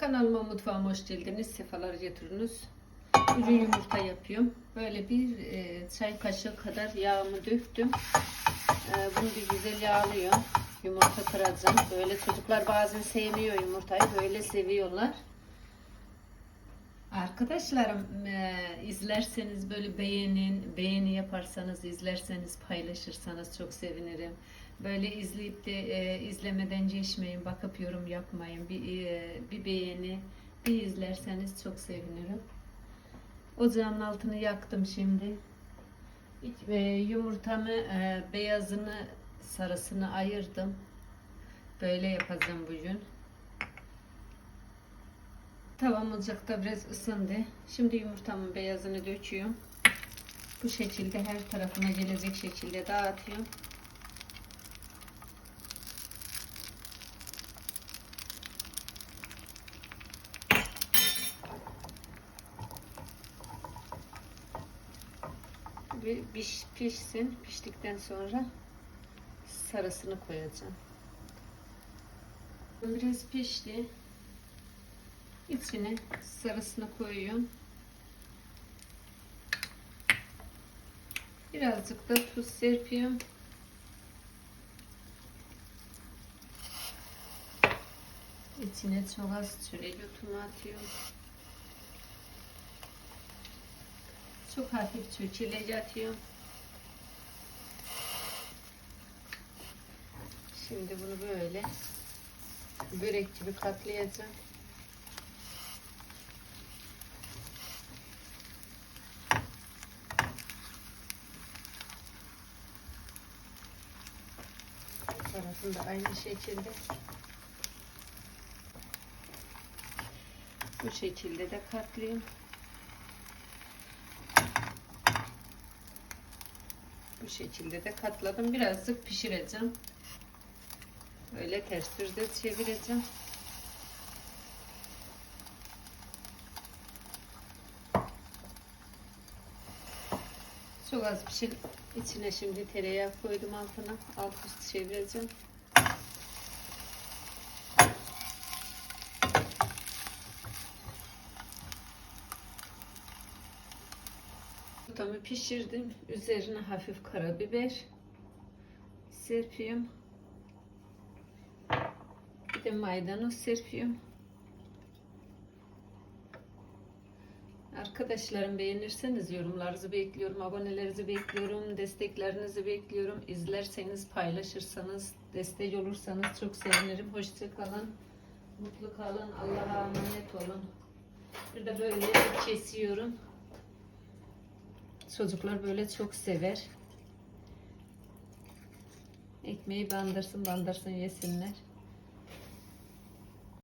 Kanalıma mutfağıma hoş geldiniz. Sefalar getiriniz. Bugün yumurta yapıyorum. Böyle bir e, çay kaşığı kadar yağımı döktüm. E, bunu bir güzel yağlıyorum. Yumurta kıracağım. Böyle çocuklar bazen sevmiyor yumurtayı. Böyle seviyorlar. Arkadaşlarım e, izlerseniz böyle beğenin, beğeni yaparsanız, izlerseniz, paylaşırsanız çok sevinirim. Böyle izleyip de e, izlemeden geçmeyin, bakıp yorum yapmayın. Bir, e, bir beğeni, bir izlerseniz çok sevinirim. Ocağın altını yaktım şimdi. E, yumurtamı e, beyazını, sarısını ayırdım. Böyle yapacağım bugün. Tavam ocakta biraz ısındı. Şimdi yumurtamın beyazını döküyorum. Bu şekilde her tarafına gelecek şekilde dağıtıyorum. Ve piş, pişsin. Piştikten sonra sarısını koyacağım. Biraz pişti. İçine sarısını koyuyorum. Birazcık da tuz serpiyorum. İçine çok az çörek otumu atıyorum. Çok hafif çöçeleç atıyorum. Şimdi bunu böyle börek gibi katlayacağım. Bu tarafını da aynı şekilde bu şekilde de katlayayım. Bu şekilde de katladım. Birazcık pişireceğim. Böyle ters düzde çevireceğim. Çok az pişir. İçine şimdi tereyağı koydum altına. Alt üst çevireceğim. Yumurtamı pişirdim. Üzerine hafif karabiber serpiyorum. Bir de maydanoz serpiyorum. Arkadaşlarım beğenirseniz yorumlarınızı bekliyorum, abonelerinizi bekliyorum, desteklerinizi bekliyorum. İzlerseniz, paylaşırsanız, destek olursanız çok sevinirim. Hoşça kalın, mutlu kalın, Allah'a emanet olun. Bir de böyle kesiyorum. Çocuklar böyle çok sever. Ekmeği bandırsın bandırsın yesinler.